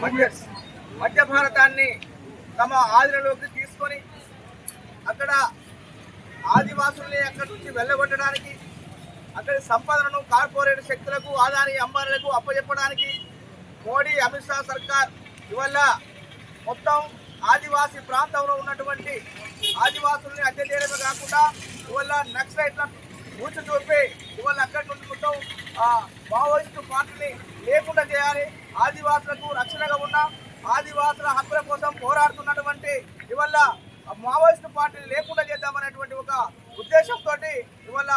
మధ్య మధ్య భారతాన్ని తమ ఆధీనలోకి తీసుకొని అక్కడ ఆదివాసుల్ని అక్కడి నుంచి వెళ్ళగొట్టడానికి అక్కడి సంపదను కార్పొరేట్ శక్తులకు ఆదాని అంబానీలకు అప్పచెప్పడానికి మోడీ అమిత్ షా సర్కార్ ఇవల్ల మొత్తం ఆదివాసీ ప్రాంతంలో ఉన్నటువంటి ఆదివాసుల్ని అద్దె చేయడమే కాకుండా ఇవల్ల నక్సలైట్ల ఊచి చూపి ఇవాళ అక్కడి నుండి మొత్తం ఆ, మావోయిస్టు పార్టీని లేకుండా చేయాలి. ఆదివాసులకు రక్షణగా ఉన్న ఆదివాసుల హక్కుల కోసం పోరాడుతున్నటువంటి ఇవల్ల మావోయిస్టు పార్టీని లేకుండా చేద్దామనేటువంటి ఒక ఉద్దేశంతో ఇవాళ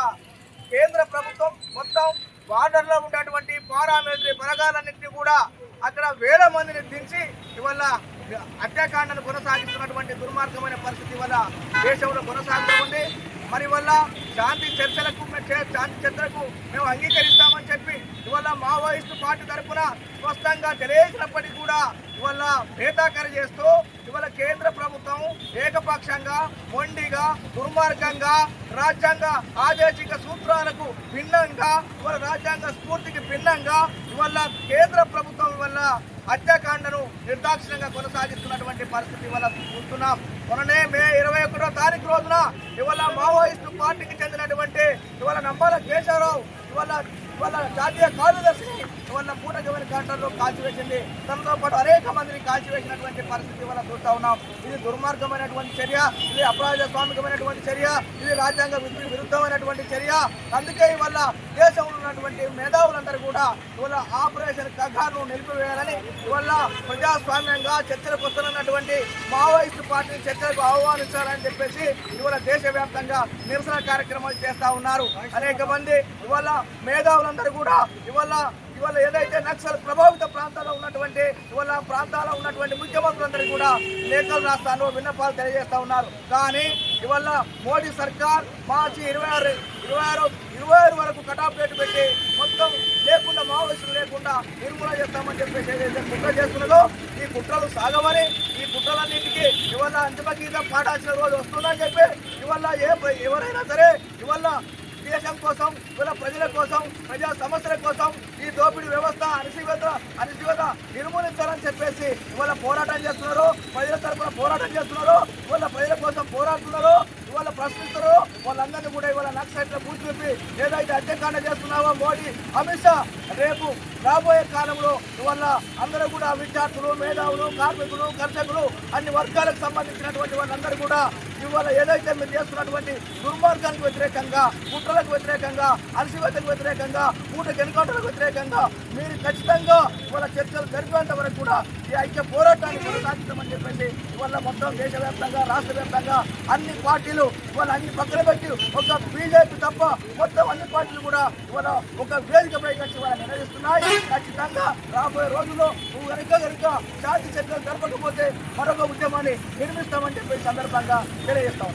కేంద్ర ప్రభుత్వం మొత్తం బార్డర్లో ఉన్నటువంటి పారామిలిటరీ బలగాలన్నింటినీ కూడా అక్కడ వేల మందిని దించి ఇవాళ హత్యాకాండను కొనసాగిస్తున్నటువంటి దుర్మార్గమైన పరిస్థితి వల్ల దేశంలో కొనసాగుతూ ఉంది. మరి వల్ల శాంతి చర్చలకు శాంతి చర్చలకు మేము అంగీకరిస్తామని చెప్పి ఇవాళ మావోయిస్టు పార్టీ తరఫున స్పష్టంగా తెలియజేసినప్పటికీ కూడా ఇవాళ బేతాకర చేస్తూ ఇవాళ కేంద్ర ప్రభుత్వం ఏకపక్షంగా మొండిగా దుర్మార్గంగా రాజ్యాంగ ఆదేశిక సూత్రాలకు భిన్నంగా ఇవాళ రాజ్యాంగ స్ఫూర్తికి భిన్నంగా ఇవాళ కేంద్ర ప్రభుత్వం వల్ల హత్యాకాండను నిర్దాక్షిణ్యంగా కొనసాగిస్తున్నటువంటి పరిస్థితి ఇవాళ చూస్తున్నాం. మొన్ననే మే ఇరవై ఒకటో తారీఖు రోజున ఇవాళ మావోయిస్టు పార్టీకి చెందినటువంటి ఇవాళ నమ్మాల కేశవరావు ఇవాళ వాళ్ళ జాతీయ కార్యదర్శిని వాళ్ళ పూటగమైన ఘటనలో కాల్చివేసింది. తనతో పాటు అనేక మందిని కాల్చివేసినటువంటి పరిస్థితి వల్ల చూస్తా ఉన్నాం. ఇది దుర్మార్గమైనటువంటి చర్య ఇది అప్రజాస్వామికమైనటువంటి చర్య ఇది రాజ్యాంగ విరుద్ధమైనటువంటి చర్య. అందుకే ఇవాళ దేశంలో ఉన్నటువంటి మేధావులందరూ కూడా ఇవాళ ఆపరేషన్ కఘాను నిలిపివేయాలని ఇవాళ ప్రజాస్వామ్యంగా చర్చలకు వస్తున్నటువంటి మావోయిస్టు పార్టీ చర్చలకు ఆహ్వానించాలని చెప్పేసి ఇవాళ దేశవ్యాప్తంగా నిరసన కార్యక్రమాలు చేస్తా ఉన్నారు. అనేక మంది ఇవాళ ప్రజలందరూ కూడా ఇవాళ ఇవాళ ఏదైతే నక్సల్ ప్రభావిత ప్రాంతాల్లో ఉన్నటువంటి ఇవాళ ప్రాంతాల్లో ఉన్నటువంటి ముఖ్యమంత్రులందరూ కూడా లేఖలు రాస్తాను విన్నపాలు తెలియజేస్తా ఉన్నారు. కానీ ఇవాళ మోడీ సర్కార్ మార్చి ఇరవై ఆరు ఇరవై ఆరు ఇరవై ఆరు వరకు కటాఫ్ రేటు పెట్టి మొత్తం లేకుండా మావోయిస్టులు లేకుండా నిర్మూలన చేస్తామని చెప్పేసి ఏదైతే కుట్ర చేస్తున్నదో ఈ కుట్రలు సాగమని ఈ కుట్రలన్నింటికి ఇవాళ అంతిమ గీతం పాడాల్సిన రోజు వస్తుందని చెప్పి ఇవాళ ఏ ఎవరైనా సరే ఇవాళ దేశం కోసం ఇవాళ ప్రజల కోసం ప్రజా సమస్యల కోసం ఈ దోపిడీ వ్యవస్థ అణిసివేత అణిసివేత నిర్మూలించాలని చెప్పేసి ఇవాళ పోరాటం చేస్తున్నారు. ప్రజల తరఫున పోరాటం చేస్తున్నారు. ఇవాళ ప్రజల కోసం పోరాడుతున్నారు. ఇవాళ ప్రశ్నిస్తారు వాళ్ళందరినీ కూడా ఇవాళ నక్సైట్లో కూర్చోపి ఏదైతే హత్యాకాండ చేస్తున్నావో మోడీ అమిత్ షా రేపు రాబోయే కాలంలో ఇవాళ అందరూ కూడా విద్యార్థులు మేధావులు కార్మికులు కర్షకులు అన్ని వర్గాలకు సంబంధించినటువంటి వాళ్ళందరూ కూడా ఇవాళ ఏదైతే మీరు చేస్తున్నటువంటి దుర్మార్గానికి వ్యతిరేకంగా కుట్రలకు వ్యతిరేకంగా అలసివేతకు వ్యతిరేకంగా మూటకి ఎన్కౌంటర్లకు వ్యతిరేకంగా మీరు ఖచ్చితంగా ఇవాళ చర్చలు జరిపేంత వరకు కూడా ఈ ఐక్య పోరాటాన్ని కొనసాగిస్తామని వల్ల మొత్తం దేశవ్యాప్తంగా రాష్ట్ర వ్యాప్తంగా అన్ని పార్టీలు ఇవాళ అన్ని పక్కన పెట్టి ఒక బీజేపీ తప్ప మొత్తం అన్ని పార్టీలు కూడా ఇవాళ ఒక వేదిక పైకి ఇవాళ నిర్వహిస్తున్నాయి ఖచ్చితంగా రాబోయే రోజుల్లో నువ్వు కనుక కనుక శాంతి చర్చలు జరపకపోతే మరొక ఉద్యమాన్ని నిర్మిస్తామని చెప్పి సందర్భంగా తెలియజేస్తా